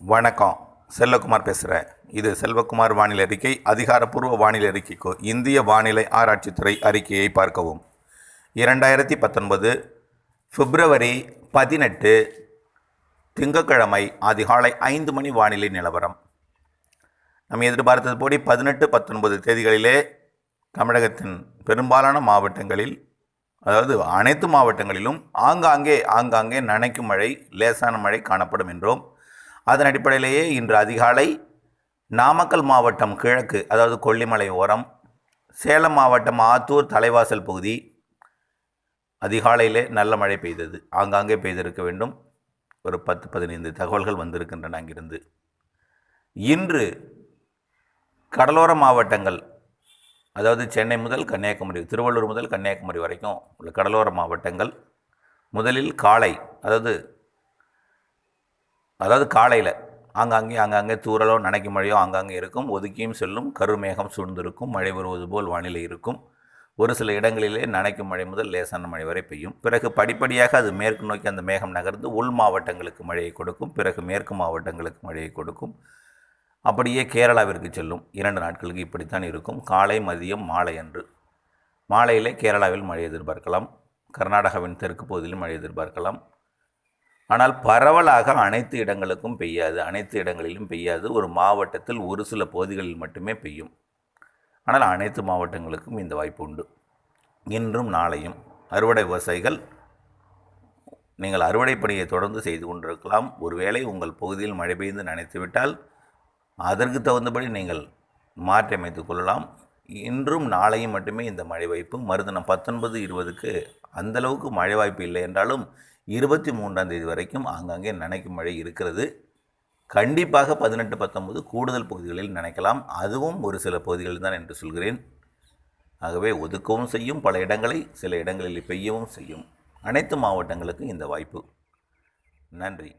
வணக்கம். செல்வகுமார் பேசுகிறேன் இது செல்வகுமார் வானிலை அறிக்கை அதிகாரப்பூர்வ வானிலை அறிக்கைக்கு இந்திய வானிலை ஆராய்ச்சித்துறை அறிக்கையை பார்க்கவும். இரண்டாயிரத்தி பத்தொன்பது பிப்ரவரி பதினெட்டு திங்கட்கிழமை அதிகாலை ஐந்து மணி வானிலை நிலவரம். நம்ம எதிர்பார்த்தது போடி பதினெட்டு பத்தொன்பது தேதிகளிலே தமிழகத்தின் பெரும்பாலான மாவட்டங்களில் அதாவது அனைத்து மாவட்டங்களிலும் ஆங்காங்கே ஆங்காங்கே நனைக்கும் மழை லேசான மழை காணப்படும் என்றோம் அதன் அடிப்படையிலேயே இன்று அதிகாலை நாமக்கல் மாவட்டம் கிழக்கு அதாவது கொல்லிமலை ஓரம் சேலம் மாவட்டம் ஆத்தூர் தலைவாசல் பகுதி அதிகாலையிலே நல்ல மழை பெய்தது. ஆங்காங்கே பெய்திருக்க வேண்டும். ஒரு பத்து பதினைந்து தகவல்கள் வந்திருக்கின்றன அங்கிருந்து. இன்று கடலோர மாவட்டங்கள் அதாவது சென்னை முதல் கன்னியாகுமரி திருவள்ளூர் முதல் கன்னியாகுமரி வரைக்கும் உள்ள கடலோர மாவட்டங்கள் முதலில் காலை அதாவது அதாவது காலையில் ஆங்காங்கே ஆங்காங்கே தூரலோ நனைக்கும் மழையோ ஆங்காங்கே இருக்கும். ஒதுக்கியும் செல்லும் கருமேகம் சூழ்ந்திருக்கும் மழை வருவது போல் வானிலை இருக்கும். ஒரு சில இடங்களிலே நனைக்கும் மழை முதல் லேசான மழை வரை பெய்யும். பிறகு படிப்படியாக அது மேற்கு நோக்கி அந்த மேகம் நகர்ந்து உள் மாவட்டங்களுக்கு மழையை கொடுக்கும். பிறகு மேற்கு மாவட்டங்களுக்கு மழையை கொடுக்கும். அப்படியே கேரளாவிற்கு செல்லும். இரண்டு நாட்களுக்கு இப்படித்தான் இருக்கும். காலை மதியம் மாலை அன்று. மாலையிலே கேரளாவில் மழை எதிர்பார்க்கலாம். கர்நாடகாவின் தெற்கு பகுதியிலும் மழை எதிர்பார்க்கலாம். ஆனால் பரவலாக அனைத்து இடங்களுக்கும் பெய்யாது. அனைத்து இடங்களிலும் பெய்யாது. ஒரு மாவட்டத்தில் ஒரு சில பகுதிகளில் மட்டுமே பெய்யும். ஆனால் அனைத்து மாவட்டங்களுக்கும் இந்த வாய்ப்பு உண்டு. இன்றும் நாளையும் அறுவடை விவசாயிகள் நீங்கள் அறுவடை பணியை தொடர்ந்து செய்து கொண்டிருக்கலாம். ஒருவேளை உங்கள் பகுதியில் மழை பெய்து நனைத்துவிட்டால் அதற்கு தகுந்தபடி நீங்கள் மாற்றி அமைத்துக் கொள்ளலாம். இன்றும் நாளையும் மட்டுமே இந்த மழை வாய்ப்பு. மருதனம் பத்தொன்பது இருபதுக்கு அந்தளவுக்கு மழை வாய்ப்பு இல்லை என்றாலும் இருபத்தி மூன்றாம் தேதி வரைக்கும் ஆங்காங்கே நனைக்கும் மழை இருக்கிறது. கண்டிப்பாக பதினெட்டு பத்தொன்பது கூடுதல் பகுதிகளில் நினைக்கலாம். அதுவும் ஒரு சில பகுதிகளில் தான் என்று சொல்கிறேன். ஆகவே ஒதுக்கவும் செய்யும். பல இடங்களை சில இடங்களில் பெய்யவும் செய்யும். அனைத்து மாவட்டங்களுக்கும் இந்த வாய்ப்பு. நன்றி.